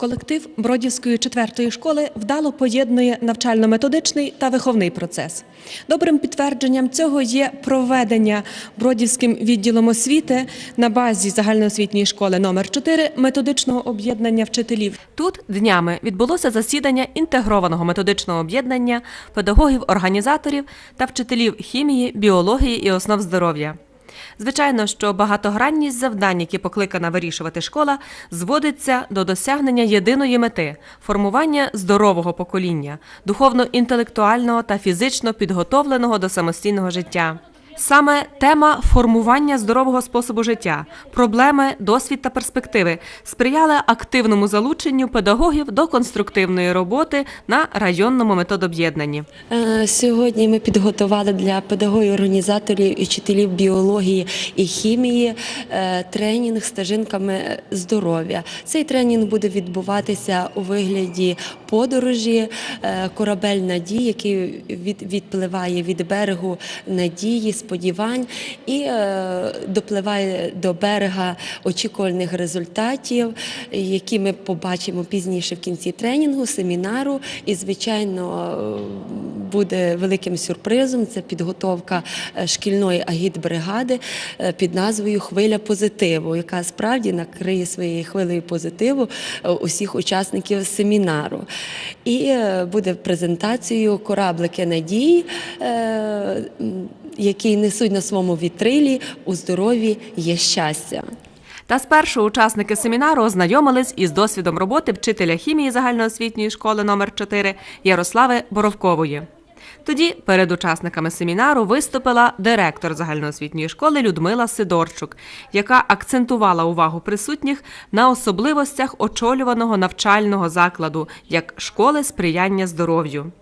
Колектив Бродівської четвертої школи вдало поєднує навчально-методичний та виховний процес. Добрим підтвердженням цього є проведення Бродівським відділом освіти на базі загальноосвітньої школи номер 4 методичного об'єднання вчителів. Тут днями відбулося засідання інтегрованого методичного об'єднання педагогів-організаторів та вчителів хімії, біології і основ здоров'я. Звичайно, що багатогранність завдань, які покликана вирішувати школа, зводиться до досягнення єдиної мети формування здорового покоління, духовно-інтелектуального та фізично підготовленого до самостійного життя. Саме тема формування здорового способу життя, проблеми, досвід та перспективи сприяли активному залученню педагогів до конструктивної роботи на районному методоб'єднанні. Е, Сьогодні ми підготували для педагогів, організаторів і вчителів біології і хімії е, тренінг стежинками здоров'я. Цей тренінг буде відбуватися у вигляді подорожі е, корабель надії, який від, відпливає від берегу надії, сподівань і е, допливає до берега очікуваних результатів, які ми побачимо пізніше в кінці тренінгу, семінару. І, звичайно, е, буде великим сюрпризом. Це підготовка е, шкільної агітбригади під назвою Хвиля позитиву, яка справді накриє своєю хвилею позитиву усіх учасників семінару. І буде презентацією кораблики надії, які несуть на своєму вітрилі у здоров'ї є щастя. Та спершу учасники семінару ознайомились із досвідом роботи вчителя хімії загальноосвітньої школи номер 4 Ярослави Боровкової. Тоді перед учасниками семінару виступила директор загальноосвітньої школи Людмила Сидорчук, яка акцентувала увагу присутніх на особливостях очолюваного навчального закладу як школи сприяння здоров'ю.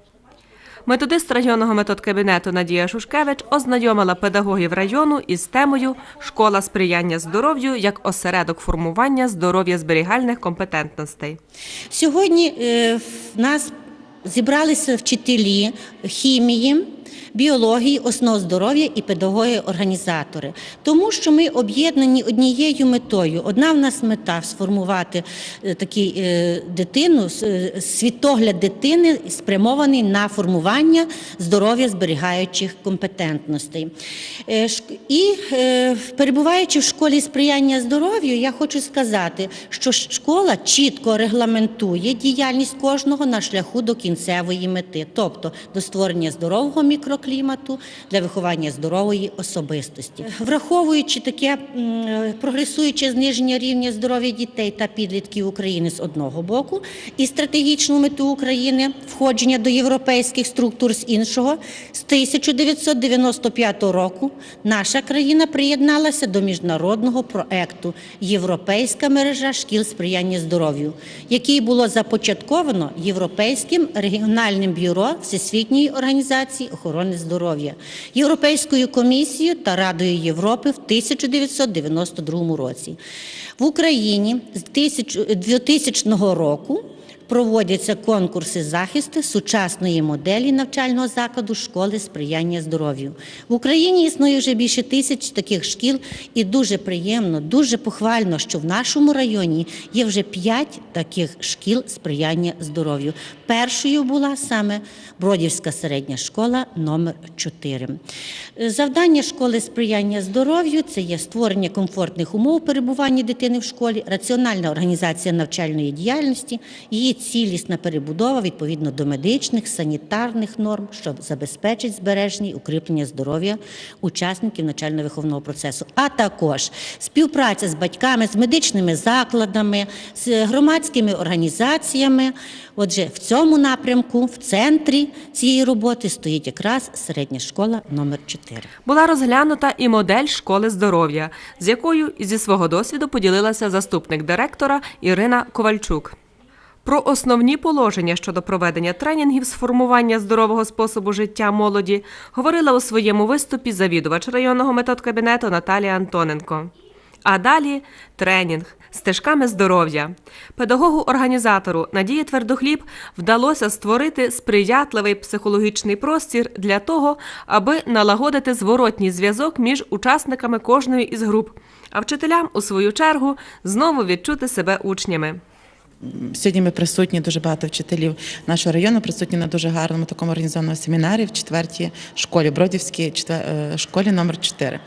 Методист районного методкабінету Надія Шушкевич ознайомила педагогів району із темою Школа сприяння здоров'ю як осередок формування здоров'я зберігальних компетентностей. Сьогодні е, в нас зібралися вчителі хімії, біології, основ здоров'я і педагоги-організатори. Тому що ми об'єднані однією метою. Одна в нас мета сформувати е, такий е, дитину, е, світогляд дитини спрямований на формування здоров'я зберігаючих компетентностей. І перебуваючи в школі сприяння здоров'ю, я хочу сказати, що школа чітко регламентує діяльність кожного на шляху до кінцевої мети, тобто до створення здорового мікроклімату для виховання здорової особистості. Враховуючи таке прогресуюче зниження рівня здоров'я дітей та підлітків України з одного боку, і стратегічну мету України входження до європейських структур з іншого, з 1995 року наша країна приєдналася до міжнародного проекту Європейська мережа шкіл сприяння здоров'ю, який було започатковано Європейським регіональним бюро Всесвітньої організації охорони здоров'я, Європейською комісією та Радою Європи в 1992 році. В Україні з 1000 2000 року проводяться конкурси захисту сучасної моделі навчального закладу школи сприяння здоров'ю. В Україні існує вже більше тисяч таких шкіл, і дуже приємно, дуже похвально, що в нашому районі є вже п'ять таких шкіл сприяння здоров'ю. Першою була саме Бродівська середня школа номер 4. Завдання школи сприяння здоров'ю це є створення комфортних умов перебування дитини в школі, раціональна організація навчальної діяльності, її цілісна перебудова відповідно до медичних, санітарних норм, що забезпечить збереження і укріплення здоров'я учасників навчально-виховного процесу, а також співпраця з батьками, з медичними закладами, з громадськими організаціями. Отже, в цьому напрямку, в центрі цієї роботи стоїть якраз середня школа номер 4. Була розглянута і модель школи здоров'я, з якою зі свого досвіду поділилася заступник директора Ірина Ковальчук. Про основні положення щодо проведення тренінгів з формування здорового способу життя молоді говорила у своєму виступі завідувач районного методкабінету Наталія Антоненко. А далі тренінг стежками здоров'я. Педагогу-організатору Надії Твердохліб вдалося створити сприятливий психологічний простір для того, аби налагодити зворотній зв'язок між учасниками кожної із груп, а вчителям, у свою чергу, знову відчути себе учнями. Сьогодні ми присутні дуже багато вчителів нашого району, присутні на дуже гарному такому організованому семінарі в четвертій школі, Бродівській е, школі номер 4.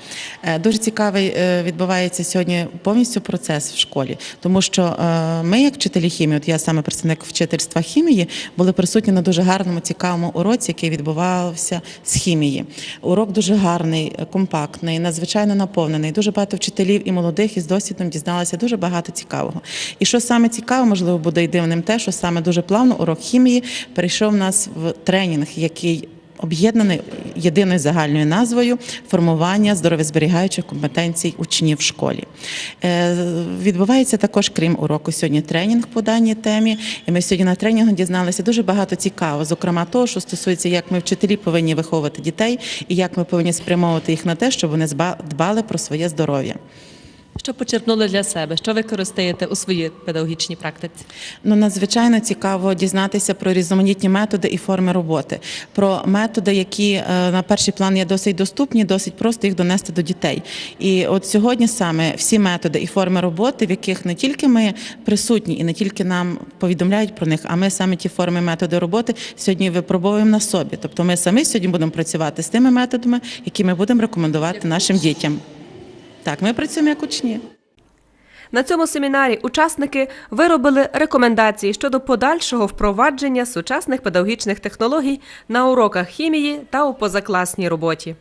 Е, Дуже цікавий е, відбувається сьогодні повністю процес в школі, тому що ми, як вчителі хімії, от я саме представник вчительства хімії, були присутні на дуже гарному, цікавому уроці, який відбувався з хімії. Урок дуже гарний, компактний, надзвичайно наповнений. Дуже багато вчителів і молодих, і з досвідом дізналися дуже багато цікавого. І що саме цікаво, можливо, буде й дивним те, що саме дуже плавно урок хімії перейшов нас в тренінг, який об'єднаний єдиною загальною назвою формування здоров'язберігаючих компетенцій учнів в школі. Е, Відбувається також, крім уроку, сьогодні тренінг по даній темі. І ми сьогодні на тренінгу дізналися дуже багато цікавого, зокрема того, що стосується, як ми вчителі повинні виховувати дітей і як ми повинні спрямовувати їх на те, щоб вони дбали про своє здоров'я. Що почерпнули для себе? Що ви користуєте у своїй педагогічній практиці? Ну, надзвичайно цікаво дізнатися про різноманітні методи і форми роботи, про методи, які е, на перший план є досить доступні, досить просто їх донести до дітей. І от сьогодні саме всі методи і форми роботи, в яких не тільки ми присутні і не тільки нам повідомляють про них, а ми саме ті форми методи роботи сьогодні випробовуємо на собі. Тобто ми самі сьогодні будемо працювати з тими методами, які ми будемо рекомендувати нашим дітям. Так, ми працюємо як учні. На цьому семінарі учасники виробили рекомендації щодо подальшого впровадження сучасних педагогічних технологій на уроках хімії та у позакласній роботі.